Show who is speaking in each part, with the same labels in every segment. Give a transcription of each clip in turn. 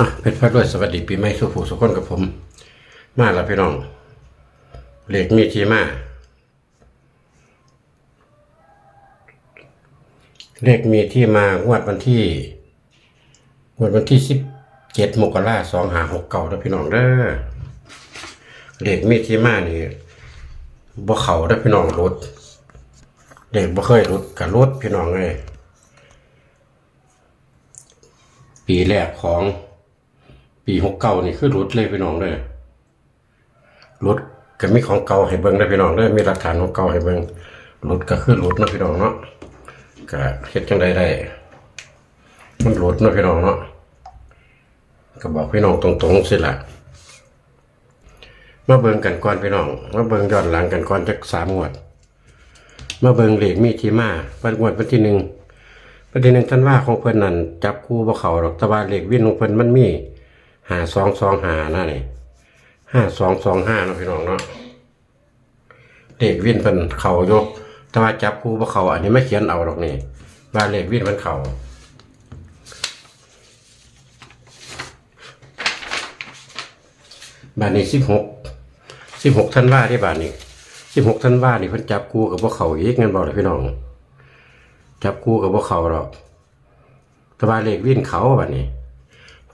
Speaker 1: อะเพชรพัดด้วยสวัสดีปีใหม่สุขสุขคนกับผม มาแล้วพี่น้องเหล็กมีที่มาเลขมีที่มางวดวันที่งวดวันที่สิบเจ็ดมกราสองหาหกเก่าแล้วพี่น้องเด้อเลขมีที่มานี่บ่เขาเด้พี่น้องรถเด็กบ่เคยรถกับรถพี่น้องเลยปีแรกของ ปีหกเก่านี่คือรถเลยพี่น้องเลยรถก็มีของเก่าให้เบิ่งได้พี่น้องเลยมีหลักฐานของเก่าให้เบิ่งรถก็คือรถนะพี่น้องเนาะก็เฮ็ดจังไดได้ มันรถนะพี่น้องเนาะก็บอกพี่น้องตรงๆสิละมาเบิ่งกันก่อนพี่น้องมาเบิ่งย้อนหลังกันก่อนจักสามงวดมาเบิ่งเหลขมีทีมาวันงวดวันที่หนึ่งวันที่หนึ่งท่านว่าของเพิ่อนนั่นจับคู่บ่เข้าดอกต่ว่าเลขวิ่นของเพิ่อนมันมี ห้าสองสองห้านั่นี่ห้าสองสองห้าเนาะพี่น้องเนาะเลขวิ่นเป็นเขาโยกแต่ว่าจับคู่บ่เขาอันนี้ไม่เขียนเอาหรอกนี่ว่าเลขวิ่นมันเขาบาทนี้สิบหกสิบหกท่านว่าที่บาทนี้สิบหกท่านว่านี่เพิ่นจับคู่กับพวกเขาอีกเงั้นบอกเลยพี่น้อง จับคู่กับพวกเขาหรอกแต่ว่าเลขวิ่นเขาบาทนี้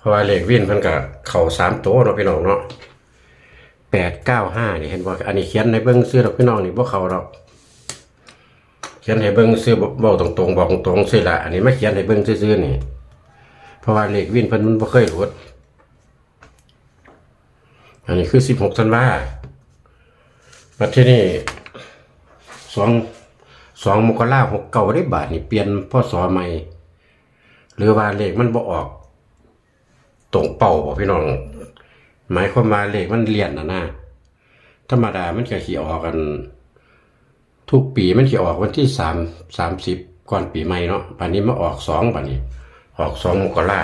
Speaker 1: ราะว่าเลขวิ่นเพิ่นก็เข่าสามโตวเนาะพี่น้องเนาะแปดเก้าห้านี่เห็นบ่อันนี้เขียนในเบิ้งซื้อดอกพี่น้องนี่บ่เขาหรอกเขียนให้เบิ้งซื้อบอกตรงๆบอกตรงๆสิละอันนี้ไม่เขียนให้เบิ้งซื่อๆนี่ เพราะว่าเลขวิ่นเพิ่นมันบ่เคยหลุดอันนี้คือสิบหกธันวาบัดที่นี่สองสองมกราหกเก้าได้บาทนี่เปลี่ยนพศใหม่ หรือว่าเลขมันบ่ออก ตรงเป่าบ่พี่น้อง หมายความว่าเลขมันเลียนนะนะธรรมดามันจะขี่ออกกัน ทุกปีมันขี่ออกวันที่สามสามสิบก่อนปีใหม่เนาะป่านนี้มาออกสองป่านนี้ ออกสองมกรา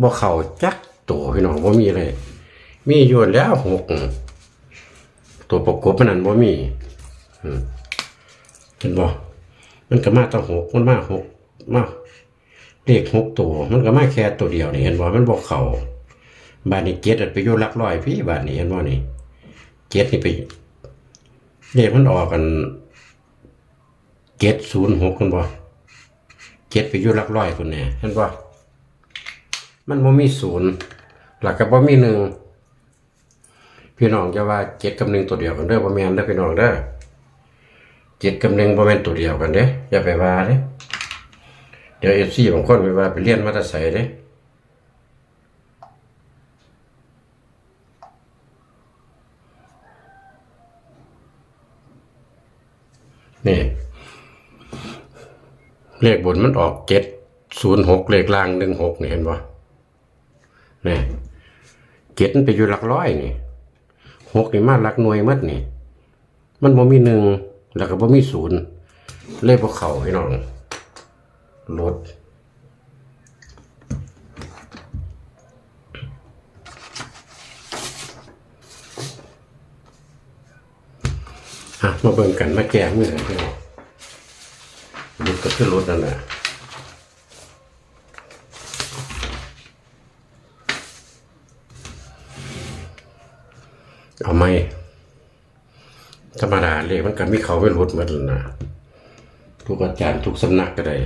Speaker 1: บ่เข้าจักตัวพี่น้องบ่มีเลย มีอยู่แล้วหกตัวประกบมันนั่นบ่มีเห็นบ่มันก็มาตั้งหกมันมาหกมา เลขหกตัว มันก็มาแค่ตัวเดียวนี่เห็นบ่มันบอกเขาบานนี้เจ็ดไปอยู่ลักร้อยพี่บานนี้เห็นบ่นี่เจ็ดนี่ไปเลขมันออกกันเจ็ดศูนย์หกกันบ่เจ็ดไปอยู่ลักร้อยคนเนี่ยเห็นบ่มันบ่มีศูนย์หลักกับบ่มีหนึ่งพี่น้องจะว่าเจ็ดกับหนึ่งตัวเดียวกันเด้อบ่แม่นเด้อพี่น้องเด้อเจ็ดกับหนึ่งบ่แม่นตัวเดียวกันเด้อย่าไปว่าเด้ ดี๋ยวเอฟซีบางคนไปว่าไปเรียนมาแตาใสเด้นี่ เลขบนมันออกเจ็ดศูนย์หกเลขล่างหนึ่งหกนี่เห็นปะนี่เจ็ดมันไปอยู่หลักร้อยนี่หกนี่มาหลักหน่วยมัดนี่ มันบ่มีหนึ่งแล้วก็บ่มีศูนย์เลขพวกเขาพี่น้อง รถอะมาเบิ่งกันมาแก้มือกันพี่น้องรถก็คือรถนั่นแหละเอาไหมธรรมดาเลยมันก็มีเขาไม่รถหมดแล้วนะทุกอาจารย์ทุกสำนักก็ได้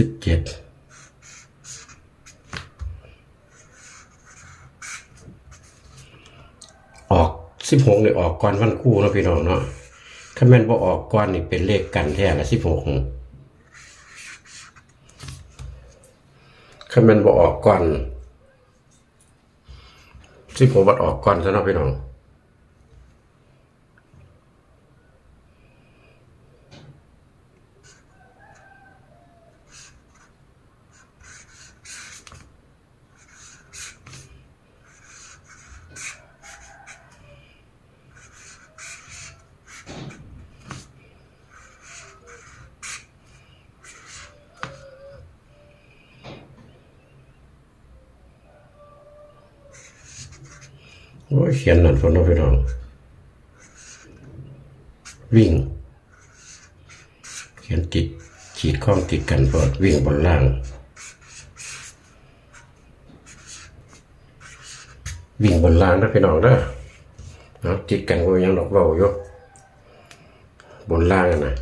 Speaker 1: สิบเจ็ดออกสิบหกนี่ออกก่อนวันคู่นะพี่น้องเนาะถ้าแม่นบ่ออกก่อนนี่เป็นเลขกันแท้ละสิบหกถ้าแม่นบ่ออกก่อนสิบหกบัดออกก่อนซะเนาะพี่น้อง โอ้ยเขียนนั่นคนน้องพี่น้อง วิ่ง เขียนติดขีดข้องติดกันพราะวิ่งบนล่างวิ่งบนล่างนะพี่น้องเด้อเอาติดกันก็ยังดอกเบาอยู่บนล่างอะนะ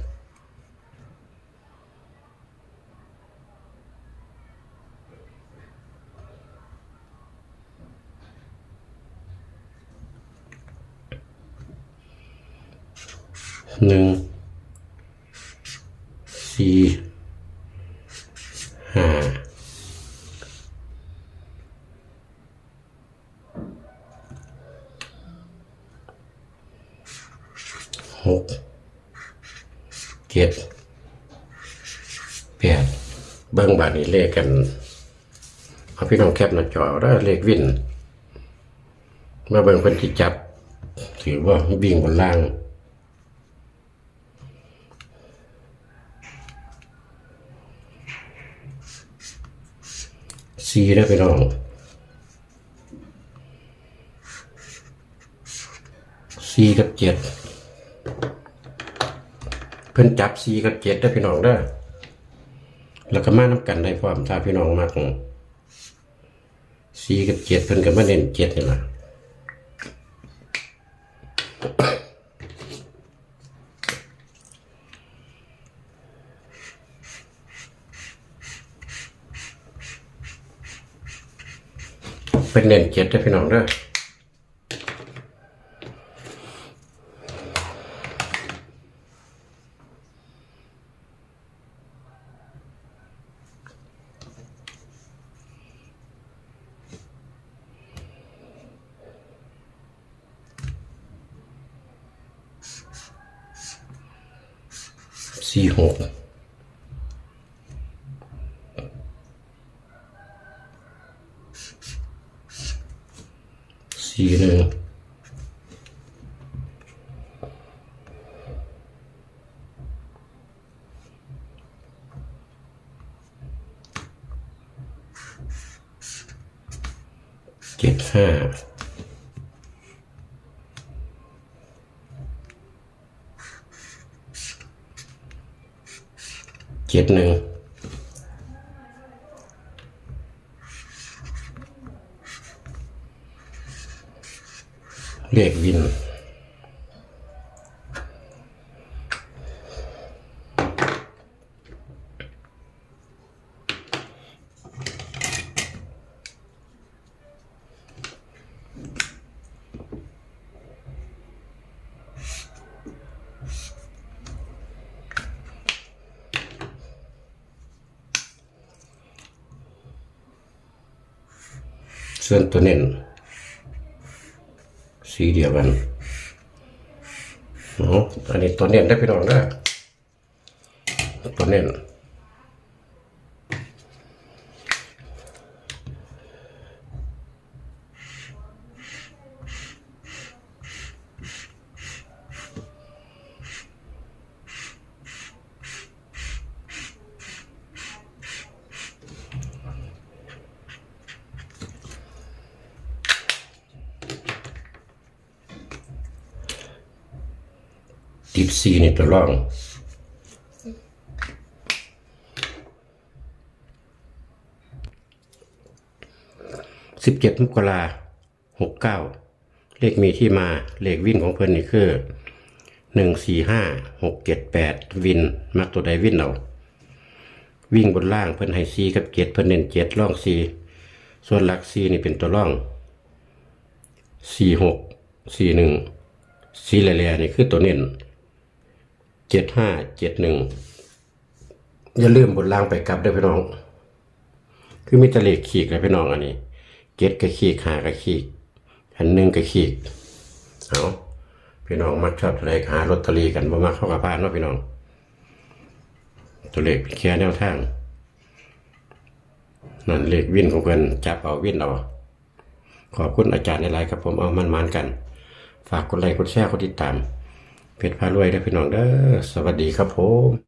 Speaker 1: หนึ่งสี่ห้าหกเจ็ดแปดเบิ้งบาทนี้เลขกันเอาพี่น้องแคปหน้าจอแล้วเลขวินมาเบิ่งเพิ่นที่จับ ถือว่าวิ่งบนล่าง ซีได้ไปน้องซีกับเจ็ดเพิ่นจับซีกับเจ็ดได้พี่น้องได้แล้วก็มาน้ำกันได้พร้อมถ้าพี่น้องมากซีกับเจ็ดเพิ่นก็มาเน้นเจ็ดนี่แหละ เป็นเน้นเจ็ดได้พี่น้องได้อสี่หก สี่หนึ่งเจ็ดห้าเจ็ดหนึ่ง เลขวิน ส่วนตัวเน้น สีเดียวกันเนาะอันนี้ตัวเน้นได้พี่น้องได้ตัวเน้น ติดสีนี่ตัวร่องสิบเจ็ดมกราหกเก้าเลขมีที่มาเลขวิ่งของเพิ่นนี่คือหนึ่งสี่ห้าหกเจ็ดแปดวินมักตัวใดวินเอาวิ่งบนล่างเพิ่นให้ซีกับเจ็ดเพิ่นเน้นเจ็ดร่องซีส่วนหลักซีนี่เป็นตัวร่องสี่หกสี่หนึ่งซีแหล่ๆนี่คือตัวเน้น เจ็ดห้าเจ็ดหนึ่งอย่าลืมบนล่างไปกลับด้วยพี่น้อง คือมีตะเลขขีกเลยพี่น้องอันนี้เจ็ดกับขีกหากับขีกอันหนึ่งกับขีกเอาพี่น้องมักชอบตัวเลขหาลอตเตอรี่กันบ่มาเข้ากับบ้านเนาะพี่น้อง ตัวเลขเป็นแค่แนวทางนั่นเลขวินของเพื่อนจับเอาวิ่นเอาขอบคุณอาจารย์ในไลน์ครับผมเอามันๆกัน ฝากกดไลค์กดแชร์กดติดตาม เพจพารวยได้พี่น้องเด้อสวัสดีครับผม